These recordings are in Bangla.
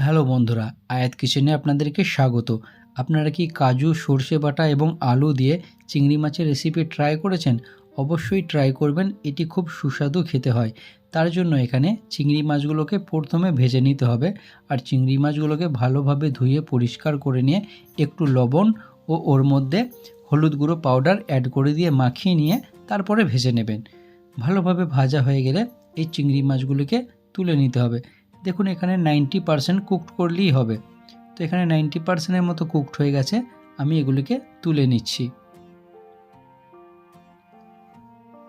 হ্যালো বন্ধুরা, আয়াত কিচেনে আপনাদেরকে স্বাগত। আপনারা কি কাজু, সর্ষে বাটা এবং আলু দিয়ে চিংড়ি মাছের রেসিপি ট্রাই করেছেন? অবশ্যই ট্রাই করবেন, এটি খুব সুস্বাদু খেতে হয়। তার জন্য এখানে চিংড়ি মাছগুলোকে প্রথমে ভেজে নিতে হবে আর চিংড়ি মাছগুলোকে ভালোভাবে ধুয়ে পরিষ্কার করে নিয়ে একটু লবণ ও ওর মধ্যে হলুদ গুঁড়ো পাউডার অ্যাড করে দিয়ে মাখিয়ে নিয়ে তারপরে ভেজে নেবেন। ভালোভাবে ভাজা হয়ে গেলে এই চিংড়ি মাছগুলোকে তুলে নিতে হবে। দেখুন, এখানে নাইনটি পারসেন্ট কুকড করলেই হবে। তো এখানে নাইনটি পারসেন্টের মতো কুকড হয়ে গেছে, আমি এগুলিকে তুলে নিচ্ছি।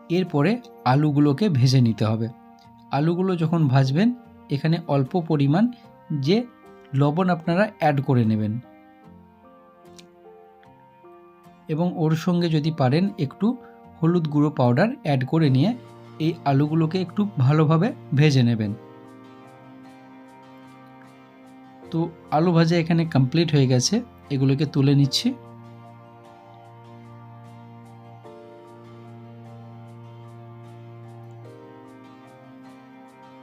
এরপরে আলুগুলোকে ভেজে নিতে হবে। আলুগুলো যখন ভাজবেন, এখানে অল্প পরিমাণ যে লবণ আপনারা অ্যাড করে নেবেন। এবং ওর সঙ্গে যদি পারেন, একটু হলুদ গুঁড়ো পাউডার অ্যাড করে নিয়ে এই আলুগুলোকে একটু ভালোভাবে ভেজে নেবেন। তো আলু ভাজা এখানে কমপ্লিট হয়ে গেছে, এগুলোকে তুলে নিচ্ছি।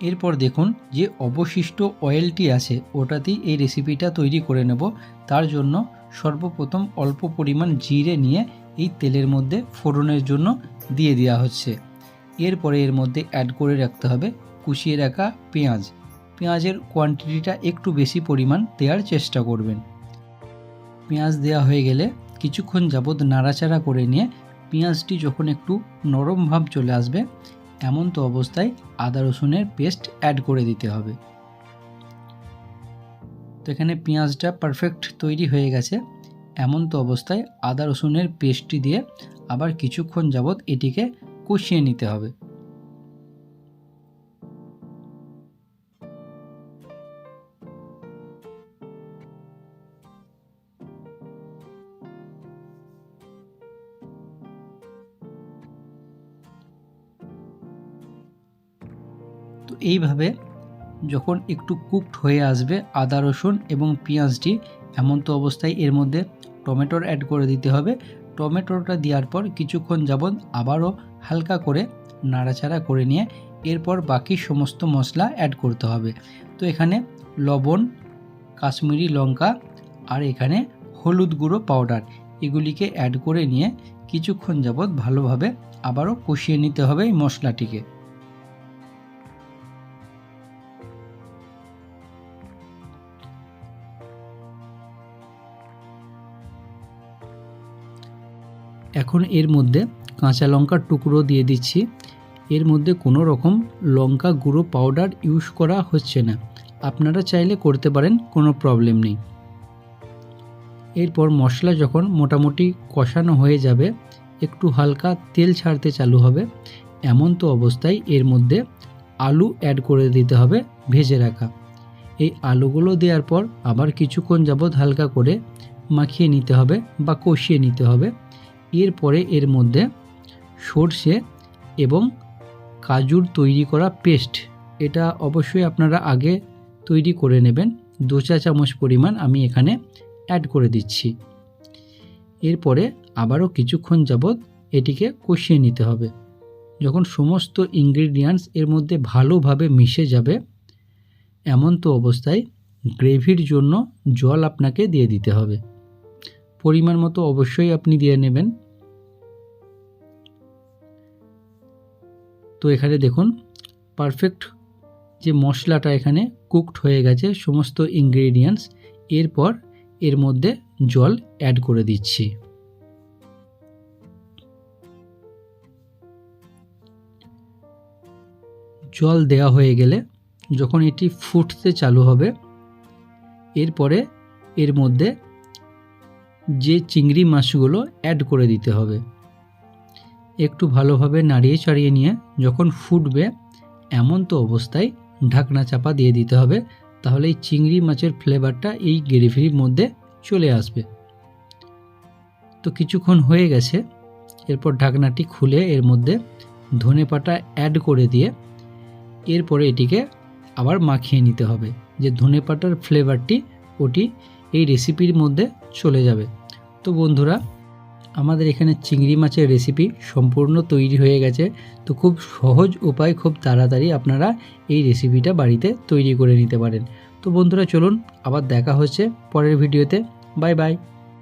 এরপর দেখুন যে অবশিষ্ট অয়েলটি আছে, ওটাতেই এই রেসিপিটা তৈরি করে নেব। তার জন্য সর্বপ্রথম অল্প পরিমাণ জিরে নিয়ে এই তেলের মধ্যে ফোড়নের জন্য দিয়ে দেওয়া হচ্ছে। এরপরে এর মধ্যে অ্যাড করে রাখতে হবে, কুচিয়ে রাখা পেঁয়াজ। পেঁয়াজের কোয়ান্টিটিটা একটু বেশি পরিমাণ দেওয়ার চেষ্টা করবেন। পেঁয়াজ দেওয়া হয়ে গেলে কিছুক্ষণ যাবৎ নাড়াচাড়া করে নিয়ে পেঁয়াজটি যখন একটু নরম ভাব চলে আসবে, এমন তো অবস্থায় আদা রসুনের পেস্ট অ্যাড করে দিতে হবে। তো এখানে পেঁয়াজটা পারফেক্ট তৈরি হয়ে গেছে। এমন তো অবস্থায় আদা রসুনের পেস্টটি দিয়ে আবার কিছুক্ষণ যাবৎ এটিকে কষিয়ে নিতে হবে। তো এইভাবে যখন একটু কুকড হয়ে আসবে আদা, রসুন এবং পেঁয়াজটি, এমন তো অবস্থায় এর মধ্যে টমেটোর অ্যাড করে দিতে হবে। টমেটোটা দেওয়ার পর কিছুক্ষণ যাবৎ আবারও হালকা করে নাড়াচাড়া করে নিয়ে এরপর বাকি সমস্ত মশলা অ্যাড করতে হবে। তো এখানে লবণ, কাশ্মীরি লঙ্কা আর এখানে হলুদ গুঁড়ো পাউডার এগুলিকে অ্যাড করে নিয়ে কিছুক্ষণ যাবৎ ভালোভাবে আবারও কষিয়ে নিতে হবে এই মশলাটিকে। এখন এর মধ্যে কাঁচা লঙ্কার টুকরো দিয়ে দিচ্ছি। এর মধ্যে কোনো রকম লঙ্কা গুঁড়ো পাউডার ইউজ করা হচ্ছে না। আপনারা চাইলে করতে পারেন, কোনো প্রবলেম নেই। এরপর মশলা যখন মোটামুটি কষানো হয়ে যাবে, একটু হালকা তেল ছাড়তে চালু হবে। এমন তো অবস্থায় এর মধ্যে আলু অ্যাড করে দিতে হবে, ভেজে রাখা। এই আলুগুলো দেওয়ার পর আবার কিছুক্ষণ যাবৎ হালকা করে মাখিয়ে নিতে হবে বা কষিয়ে নিতে হবে। এরপরে এর মধ্যে সর্ষে এবং কাজুর তৈরি করা পেস্ট। এটা অবশ্যই আপনারা আগে তৈরি করে নেবেন। দু চা চামচ পরিমাণ আমি এখানে অ্যাড করে দিচ্ছি। এরপরে আবারও কিছুক্ষণ যাবৎ এটিকে কষিয়ে নিতে হবে। যখন সমস্ত ইনগ্রিডিয়েন্টস এর মধ্যে ভালোভাবে মিশে যাবে, এমন তো অবস্থায় গ্রেভির জন্য জল আপনাকে দিয়ে দিতে হবে। পরিমাণ মতো অবশ্যই আপনি দিয়ে নেবেন। তো এখানে দেখুন পারফেক্ট যে মশলাটা এখানে কুকড হয়ে গেছে, সমস্ত ইনগ্রেডিয়েন্টস এরপর এর মধ্যে জল অ্যাড করে দিচ্ছি। জল দেওয়া হয়ে গেলে যখন এটি ফুটতে চালু হবে, এরপরে এর মধ্যে যে চিংড়ি মাছগুলো অ্যাড করে দিতে হবে। একটু ভালোভাবে নাড়িয়ে চাড়িয়ে নিয়ে যখন ফুটবে, এমন তো অবস্থায় ঢাকনা চাপা দিয়ে দিতে হবে, তাহলে এই চিংড়ি মাছের ফ্লেভারটা এই গ্রেভির মধ্যে চলে আসবে। তো কিছুক্ষণ হয়ে গেছে, এরপর ঢাকনাটি খুলে এর মধ্যে ধনে পাতা অ্যাড করে দিয়ে এরপরে এটিকে আবার মাখিয়ে নিতে হবে, যে ধনে পাতার ফ্লেভারটি ওটি এই রেসিপির মধ্যে চলে যাবে। তো বন্ধুরা, আমাদের এখানে চিংড়ি মাছের রেসিপি সম্পূর্ণ তৈরি হয়ে গেছে। তো খুব সহজ উপায়, খুব তাড়াতাড়ি আপনারা এই রেসিপিটা বাড়িতে তৈরি করে নিতে পারেন। তো বন্ধুরা, চলুন আবার দেখা হচ্ছে পরের ভিডিওতে বাই বাই